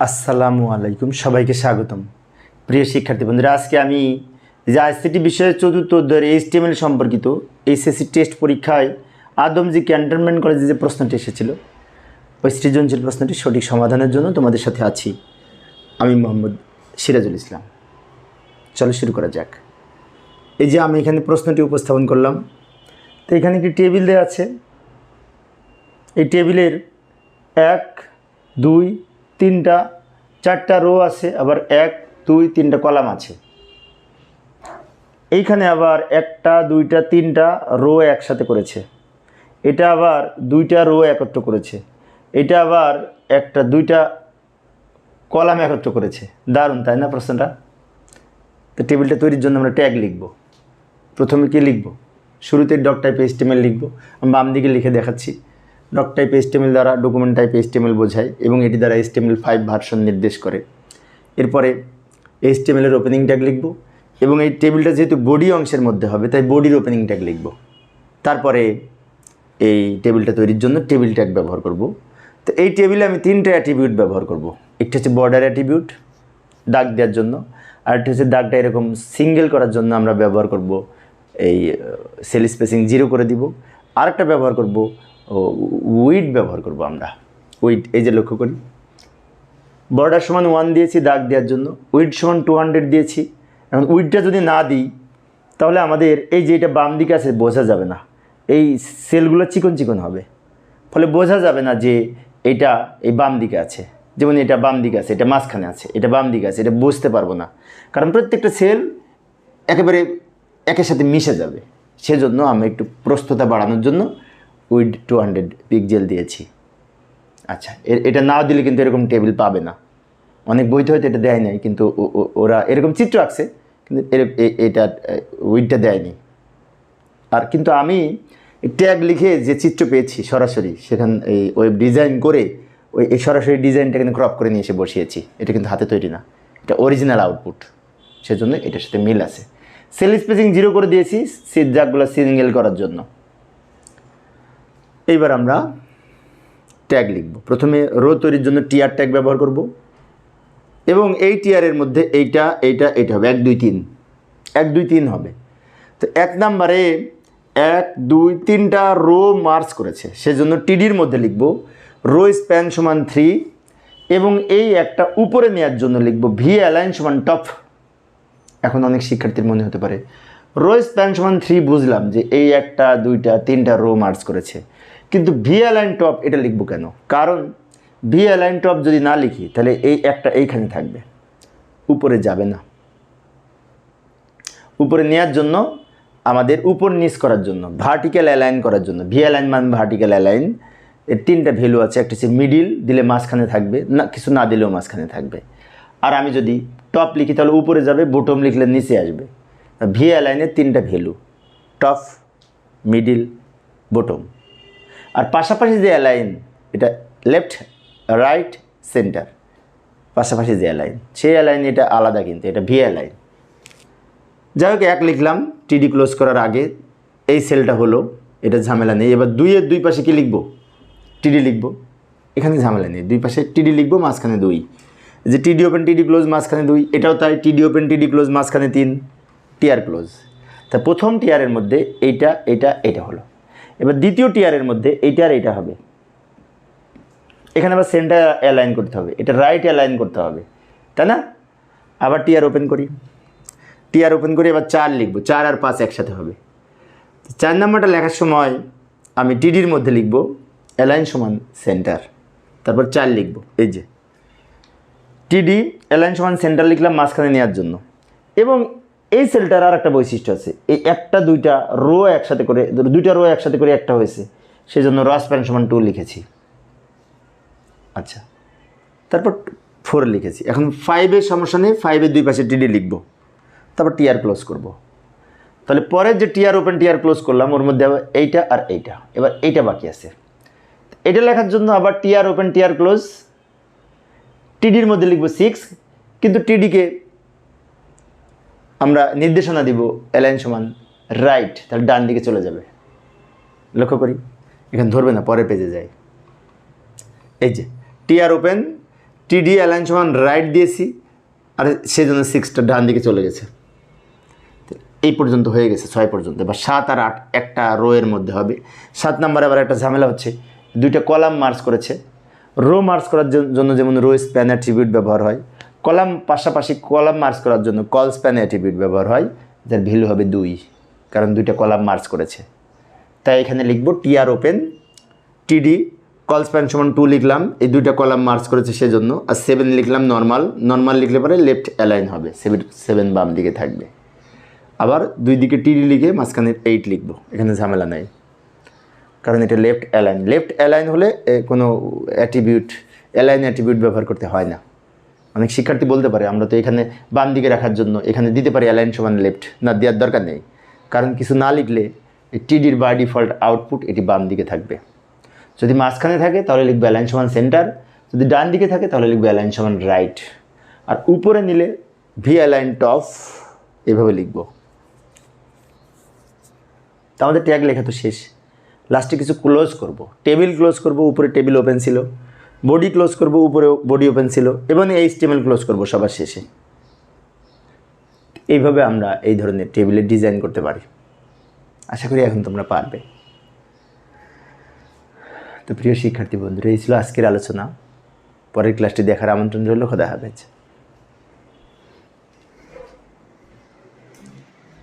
আসসালামু আলাইকুম, সবাইকে স্বাগতম। প্রিয় শিক্ষার্থী বন্ধুরা, আজকে আমি যে আইসিটি বিষয়ের চতুর্থ অধ্যায়ের এইচটিএমএল সম্পর্কিত এইচএসসি টেস্ট পরীক্ষায় আদমজি ক্যান্টনমেন্ট কলেজে যে প্রশ্নটি এসেছিল, ওই সৃজনশীল প্রশ্নটি সঠিক সমাধানের জন্য তোমাদের সাথে আছি। আমি মোহাম্মদ সিরাজুল ইসলাম। চলো শুরু করা যাক। এই যে আমি এখানে প্রশ্নটি উপস্থাপন করলাম, তো এখানে একটি টেবিল দেওয়া আছে। এই টেবিলের এক, দুই তিনটা, চারটা রো আছে, আবার এক, দুই, তিনটা কলাম আছে। এইখানে আবার একটা, দুইটা, তিনটা রো একসাথে করেছে। এটা আবার দুইটা রো একত্র করেছে। এটা আবার একটা, দুইটা কলাম একত্র করেছে। দারুণ, তাই না প্রশ্নটা? তো টেবিলটা তৈরির জন্য আমরা ট্যাগ লিখব। প্রথমে কি লিখব? শুরুতে ডক টাইপ এস্টিমেল লিখব। বাম দিকে লিখে দেখাচ্ছি। ডক টাইপ এস্টিমেল দ্বারা ডকুমেন্ট টাইপ এস্টিমেল বোঝায় এবং এটি দ্বারা এস্টিমেল ফাইভ ভার্সন নির্দেশ করে। এরপরে এস্টিমেলের ওপেনিং ট্যাগ লিখব এবং এই টেবিলটা যেহেতু বডি অংশের মধ্যে হবে, তাই বডির ওপেনিং ট্যাগ লিখব। তারপরে এই টেবিলটা তৈরির জন্য টেবিল ট্যাগ ব্যবহার করব। তো এই টেবিলে আমি তিনটে অ্যাট্রিবিউট ব্যবহার করব। একটি হচ্ছে বর্ডার অ্যাট্রিবিউট দাগ দেওয়ার জন্য আরেকটি হচ্ছে দাগটা এরকম সিঙ্গেল করার জন্য আমরা ব্যবহার করব এই সেল স্পেসিং জিরো করে দিব। আরেকটা ব্যবহার করব উইড ব্যবহার করব আমরা। উইড এই যে লক্ষ্য করি। বর্ডার সমান ওয়ান দিয়েছি দাগ দেওয়ার জন্য। উইড সমান টু হান্ড্রেড দিয়েছি। এখন উইডটা যদি না দিই, তাহলে আমাদের এই যে এটা বাম দিকে আছে, বোঝা যাবে না। এই সেলগুলো চিকন চিকন হবে। ফলে বোঝা যাবে না যে এটা এই বাম দিকে আছে। যেমন এটা বাম দিকে আছে, এটা মাঝখানে আছে, এটা বাম দিকে আছে, এটা বুঝতে পারব না। কারণ প্রত্যেকটা সেল একেবারে একের সাথে মিশে যাবে। সেজন্য আমি একটু প্রস্ততা বাড়ানোর জন্য উইড টু হান্ড্রেড পিকজেল দিয়েছি। আচ্ছা এটা না দিলে কিন্তু এরকম টেবিল পাবে না। অনেক বইতে হয়তো এটা দেয় নাই, কিন্তু ওরা এরকম চিত্র আঁকছে, কিন্তু এটা উইডটা দেয়নি। আর কিন্তু আমি ট্যাগ লিখে যে চিত্র পেয়েছি সরাসরি, সেখান এই ওয়েব ডিজাইন করে ওই এই সরাসরি ডিজাইনটা কিন্তু ক্রপ করে নিয়ে এসে বসিয়েছি। এটা কিন্তু হাতে তৈরি না। এটা অরিজিনাল আউটপুট সেজন্য এটার সাথে মিল আছে। সেল স্পেসিং জিরো করে দিয়েছি সিট জাকগুলো সিঙ্গেল করার জন্য। এইবার আমরা ট্যাগ লিখব। প্রথমে রো তৈরির জন্য টিআর ট্যাগ ব্যবহার করব এবং এই টিআরের মধ্যে এইটা এইটা এইটা হবে। এক, দুই, তিন। এক, দুই, তিন হবে। তো এক নাম্বারে এক, দুই, তিনটা রো মার্চ করেছে। সেজন্য টিডির মধ্যে লিখব রো স্প্যান সমান থ্রি এবং এই একটা উপরে নেওয়ার জন্য লিখব ভি অ্যালাইন সমান টপ এখন অনেক শিক্ষার্থীর মনে হতে পারে। রো স্প্যান সমান থ্রি বুঝলাম যে এই একটা, দুইটা, তিনটা রো মার্চ করেছে। কিন্তু ভি অ্যালাইন টপ এটা লিখব কেন? কারণ ভি অ্যালাইন টপ যদি না লিখি, তাহলে এই একটা এইখানে থাকবে। উপরে যাবে না। উপরে নেওয়ার জন্য আমাদের উপর নিচ করার জন্য ভার্টিক্যাল অ্যালাইন করার জন্য ভি অ্যালাইন মানে ভার্টিক্যাল অ্যালাইন এর তিনটা ভ্যালু আছে, একটা হচ্ছে মিডিল দিলে মাঝখানে থাকবে, না, কিছু না দিলেও মাঝখানে থাকবে। আর আমি যদি টপ লিখি, তাহলে উপরে যাবে বটম লিখলে নিচে আসবে। ভি অ্যালাইনের তিনটা ভ্যালু টপ মিডিল বটম আর পাশাপাশি যে অ্যালাইন এটা লেফট রাইট সেন্টার পাশাপাশি যে অ্যালাইন সেই অ্যালাইন এটা আলাদা কিন্তু, এটা ভি অ্যালাইন যাই হোক, এক লিখলাম টিডি ক্লোজ করার আগে এই সেলটা হলো, এটা ঝামেলা নেই। এবার দুইয়ের দুই পাশে কি লিখব? টিডি লিখব। এখানে ঝামেলা নেই। দুই পাশে টিডি লিখব, মাঝখানে দুই। যে টিডি ওপেন টিডি ক্লোজ মাঝখানে দুই, এটাও তাই টিডি ওপেন টিডি ক্লোজ মাঝখানে তিন টিআর ক্লোজ তা প্রথম টিআরের মধ্যে এইটা, এটা এটা হলো। এবার দ্বিতীয় টিআরের মধ্যে এইটা আর এইটা হবে। এখানে আবার সেন্টার অ্যালাইন করতে হবে, এটা রাইট অ্যালাইন করতে হবে, তাই না? আবার টিআর ওপেন করি। টিআর ওপেন করে, এবার চার লিখব, চার আর পাঁচ একসাথে হবে। চার নাম্বারটা লেখার সময় আমি টিডির মধ্যে লিখব অ্যালাইন সমান সেন্টার তারপর চার লিখব, এই যে। টিডি অ্যালাইন সমান সেন্টার লিখলাম মাঝখানে নেওয়ার জন্য। এবং এই সেলটার আর একটা বৈশিষ্ট্য আছে। এই একটা, দুইটা রো একসাথে করে, দুইটা রো একসাথে করে একটা হয়েছে। সেই জন্য রস প্যান সমান টু লিখেছি। আচ্ছা। তারপর ফোর লিখেছি। এখন ফাইভের সমস্যা নেই ফাইভের দুই পাশে টিডি লিখব। তারপর টিআর ক্লোজ করব। তাহলে পরের যে টিআর ওপেন টিআর ক্লোজ করলাম, ওর মধ্যে আবার এইটা আর এইটা। এবার এইটা বাকি আছে। এটা লেখার জন্য আবার টিআর ওপেন টিআর ক্লোজ টিডির মধ্যে লিখব সিক্স কিন্তু টিডিকে আমরা নির্দেশনা দিব অ্যালাইন সমান রাইট তাহলে ডান দিকে চলে যাবে। লক্ষ্য করি, এখানে ধরবে না পরে পেজে যায়। এই যে টিআর ওপেন টিডি অ্যালাইন সমান রাইট দিয়েছি, আর সেই জন্য সিক্সটা ডান দিকে চলে গেছে। এই পর্যন্ত হয়ে গেছে, ছয় পর্যন্ত। বা সাত আর আট, একটা রো এর মধ্যে হবে। সাত নম্বরে আবার একটা ঝামেলা হচ্ছে, দুইটা কলাম মার্চ করেছে। রো মার্চ করার জন্য যেমন রো স্প্যান অ্যাট্রিবিউট ব্যবহার হয় কলাম পাশাপাশি কলাম মার্চ করার জন্য কল স্প্যান অ্যাট্রিবিউট ব্যবহার হয়, যার ভ্যালু হবে দুই, কারণ দুইটা কলাম মার্চ করেছে। তাই এখানে লিখব TR open, TD, call span সমান টু লিখলাম, এই দুইটা কলাম মার্চ করেছে সেজন্য, আর সেভেন লিখলাম নর্মাল নর্মাল লিখলে পরে লেফট অ্যালাইন হবে, সেভেন সেভেন বাম দিকে থাকবে। আবার দুই দিকে টিডি লিখে মাঝখানে এইট লিখব, এখানে ঝামেলা নাই, কারণ এটা লেফট অ্যালাইন। লেফট অ্যালাইন হলে কোনো অ্যাট্রিবিউট অ্যালাইন অ্যাট্রিবিউট ব্যবহার করতে হয় না। অনেক শিক্ষার্থী বলতে পারে, আমরা তো এখানে বাম দিকে রাখার জন্য, এখানে দিতে পারি অ্যালাইন সমান লেফট না দেওয়ার দরকার নেই। কারণ কিছু না লিখলে টিডির বাই ডিফল্ট আউটপুট এটি বাম দিকে থাকবে। যদি মাঝখানে থাকে, তাহলে লিখবে অ্যালাইন সমান সেন্টার যদি ডান দিকে থাকে, তাহলে লিখবে অ্যালাইন সমান রাইট আর উপরে নিলে ভি অ্যালাইন টপ এভাবে লিখব। তা আমাদের ট্যাগ লেখা তো শেষ। লাস্টে কিছু ক্লোজ করব। টেবিল ক্লোজ করব, উপরে টেবিল ওপেন ছিল। বডি ক্লোজ করব উপরে বডি ওপেন ছিল, এবং এই স্টেমেল ক্লোজ করব সবার শেষে। এইভাবে আমরা এই ধরনের টেবিলের ডিজাইন করতে পারি। আশা করি এখন তোমরা পারবে। তো প্রিয় শিক্ষার্থী বন্ধুরা, এই ছিল আজকের আলোচনা। পরের ক্লাসটি দেখার আমন্ত্রণ রইল, খোদা হাফেজ।